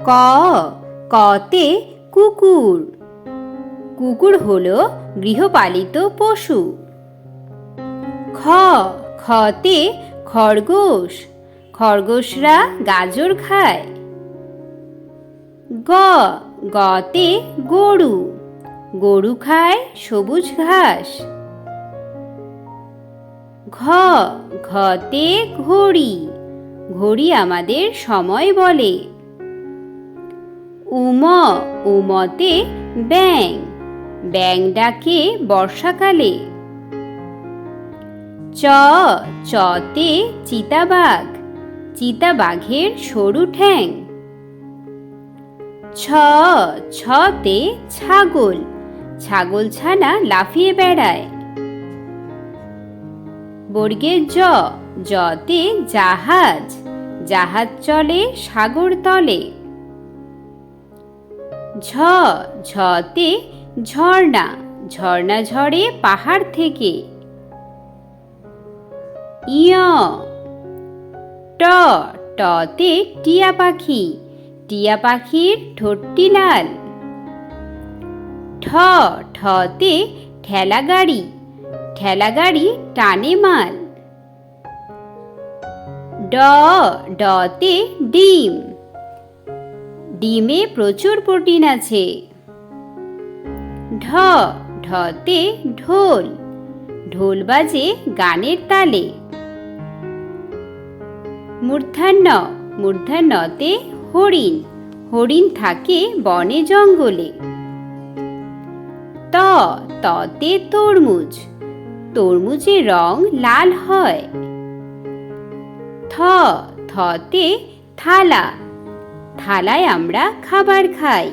ক, কতে কুকুর। কুকুর হলো গৃহপালিত পশু। খ খতে খরগোশ। খরগোশরা গাজর খায়। গ, গতে গরু। গরু খায় সবুজ ঘাস। ঘ, ঘতে ঘড়ি। ঘড়ি আমাদের সময় বলে। উম, উমতে ব্যাং ব্যাং ডাকে বর্ষাকালে। চ, চতে চিতাবাঘ। চিতাবাঘের সরু ঠ্যাং। ছ, ছতে ছাগল। ছাগল ছানা লাফিয়ে বেড়ায়। বর্গের জ, জতে জাহাজ। জাহাজ চলে সাগর তলে। ঝ, ঝতে ঝর্ণা ঝর্ণা ঝরে পাহাড় থেকে। ট, টতে টিয়া পাখি, টিয়া পাখির ঠোঁটটি লাল। ঠ, ঠতে ঠেলা গাড়ি ঠেলা গাড়ি টানে মাল। ড, ডতে ডিম। ডিমে প্রচুর প্রোটিন আছে। ঢ, ঢতে ঢোল। ঢোল বাজে গানের তালে। মূর্ধান্য, মূর্ধান্যতে হরিণ। হরিণ থাকে বনে জঙ্গলে। ত, ততে তরমুজ। তরমুজের রং লাল হয়। থ, থতে থালা। থালায় আমরা খাবার খাই।